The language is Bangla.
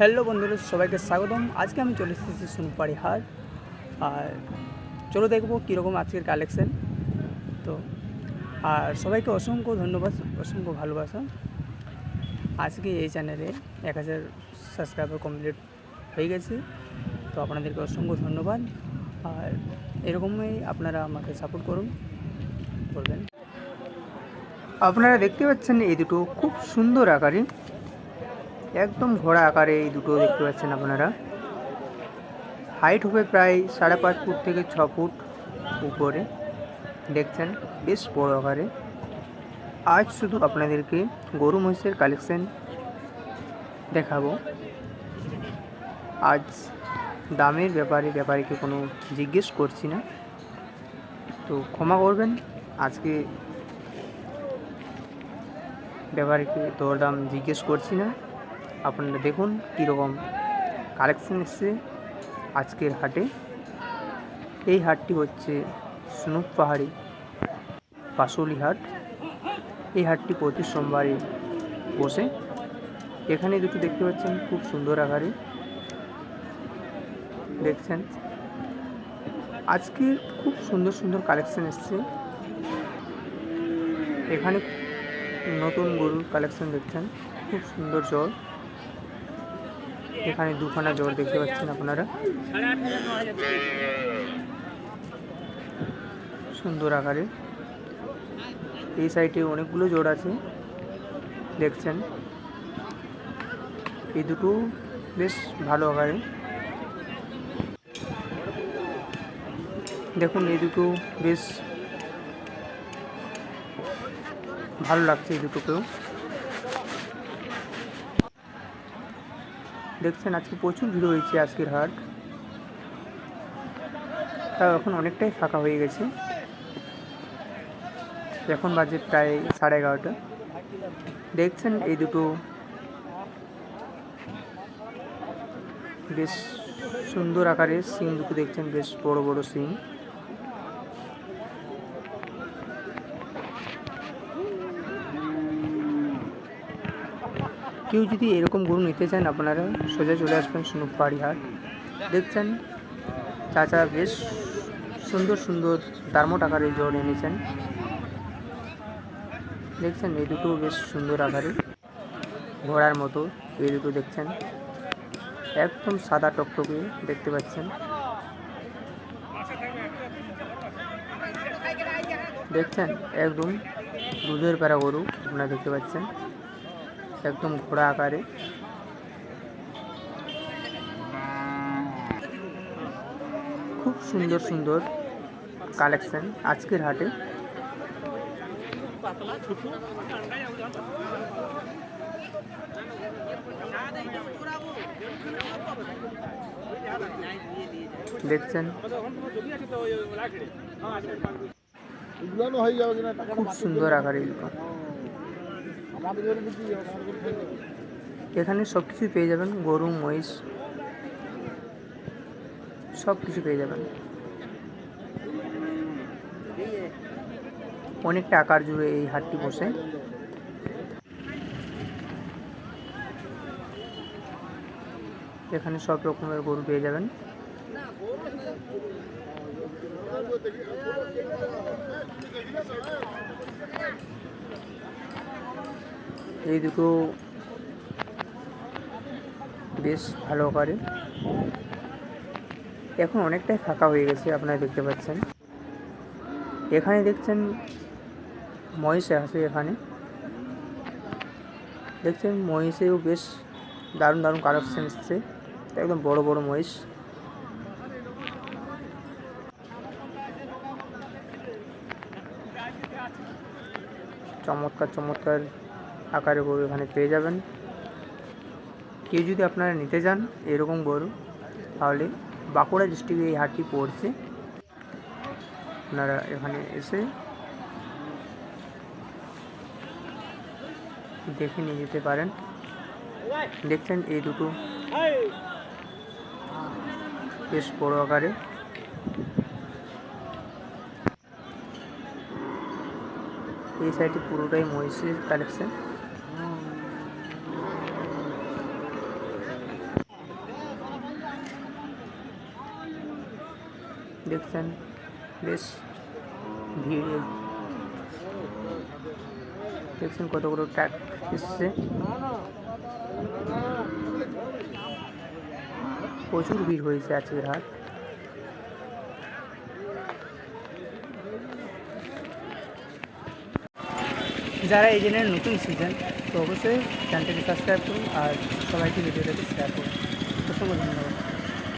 হ্যালো বন্ধুরা, সবাইকে স্বাগতম। আজকে আমি চলে এসেছি সোনপাড়ি হাট আর চলো দেখব কীরকম আজকের কালেকশন তো, আর সবাইকে অসংখ্য ধন্যবাদ, অসংখ্য ভালোবাসা। আজকে এই চ্যানেলে এক হাজার সাবস্ক্রাইবার কমপ্লিট হয়ে গেছে। তো আপনাদেরকে অসংখ্য ধন্যবাদ। আর এরকমই আপনারা আমাকে সাপোর্ট করুন করবেন আপনারা দেখতে পাচ্ছেন এই দুটো খুব সুন্দর আকারে একদম ঘোড়া আকারে এই দুটো দেখতে পাচ্ছেন আপনারা। হাইট হবে প্রায় সাড়ে পাঁচ ফুট থেকে ছ ফুট উপরে। দেখছেন, বেশ বড় আকারে। আজ শুধু আপনাদেরকে গরু মহিষের কালেকশন দেখাবো। আজ দামের ব্যাপারে, ব্যাপারীকে কোনো জিজ্ঞেস করছি না। তো ক্ষমা করবেন, আজকে ব্যাপারীকে দরদাম জিজ্ঞেস করছি না। আপনারা দেখুন কীরকম কালেকশন এসছে আজকের হাটে। এই হাটটি হচ্ছে স্নুপ পাহাড়ি পাশুলি হাট। এই হাটটি প্রতি সোমবারে বসে। এখানে দুটো দেখতে পাচ্ছেন, খুব সুন্দর আকারে। দেখছেন? আজকে খুব সুন্দর সুন্দর কালেকশন এসছে। এখানে নতুন গরুর কালেকশন দেখছেন, খুব সুন্দর জ্বর এখানে দুখানা জোর দেখতে পাচ্ছেন আপনারা। সুন্দর আকারে। এই সাইডে অনেকগুলো জোর আছে, দেখছেন? এই দুটো বেশ ভালো আকারে। দেখুন, এই দুটো বেশ ভালো লাগছে এই দুটোকেও। দেখছেন আজকে প্রচুর ভিড় হয়েছে আজকের হাট। তাও এখন অনেকটাই ফাঁকা হয়ে গেছে। এখন বাজে প্রায় সাড়ে এগারোটা। দেখছেন এই দুটো। বেশ সুন্দর আকারের সিং দুটো দেখছেন, বেশ বড় বড় সিং। কেউ যদি এরকম গরু নিতে চান, আপনারা সোজা চলে আসবেন সুনুপ পাহাড়ি হাট দেখছেন, চাচা বেশ সুন্দর সুন্দর দার্মট আকারে জোর এনেছেন। দেখছেন, এই দুটো বেশ সুন্দর আকারে ঘোড়ার মতো, এই দুটো দেখছেন। একদম সাদা টকটকে দেখতে পাচ্ছেন। দেখছেন, একদম দুধের প্যারা গরু আপনারা দেখতে পাচ্ছেন। একদম ঘোড়া আকারে। খুব সুন্দর সুন্দর কালেকশন আজকের হাটে। দেখছেন? খুব সুন্দর আকারে এখানে সব কিছু পেয়ে যাবেন, গরু, মহিষ সব কিছু পেয়ে যাবেন। অনেকটা আকার জুড়ে এই হাটটি বসে। এখানে সব রকমের গরু পেয়ে যাবেন। এই দুটো বেশ ভালো করে। এখন অনেকটাই ফাঁকা হয়ে গেছে, আপনারা দেখতে পাচ্ছেন। এখানে দেখছেন মহিষে আছে এখানে। দেখছেন মহিষেও বেশ দারুণ দারুণ কালেকশন এসছে। একদম বড় বড় মহিষ। চমৎকার চমৎকার আকারে গরু এখানে পেয়ে যাবেন। কেউ যদি আপনারা নিতে চান এরকম গরু, তাহলে বাঁকুড়া ডিস্ট্রিক্টে এই হাটটি পড়ছে। আপনারা এখানে এসে দেখে নিয়ে যেতে পারেন। দেখছেন এই দুটো বেশ বড় আকারে। এই সাইডে পুরোটাই মহিষের কালেকশন দেখছেন? বেশ ভিড়। দেখছেন কতগুলো ট্র্যাক এসছে। প্রচুর ভিড় হয়েছে আজকের হাট যারা এই জেনের নতুন সিজন তো অবশ্যই চ্যানেলটিকে সাবস্ক্রাইব করুন আর সবাইকে ভিডিওটাকে শেয়ার করুন। অসংখ্য ধন্যবাদ।